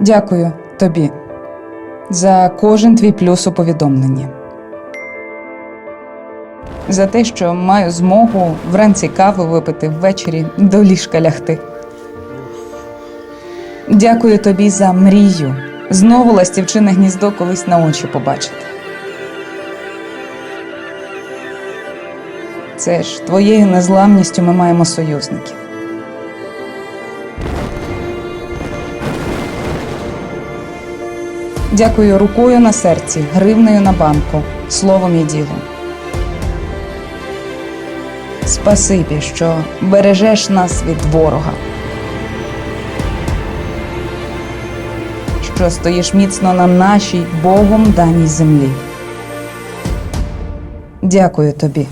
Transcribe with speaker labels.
Speaker 1: Дякую тобі за кожен твій плюс у повідомленні. За те, що маю змогу вранці каву випити ввечері до ліжка лягти. Дякую тобі за мрію. Знову ластівчине гніздо колись на очі побачити. Це ж твоєю незламністю ми маємо союзників. Дякую рукою на серці, гривнею на банку, словом і ділом. Спасибі, що бережеш нас від ворога. Що стоїш міцно на нашій Богом даній землі. Дякую тобі.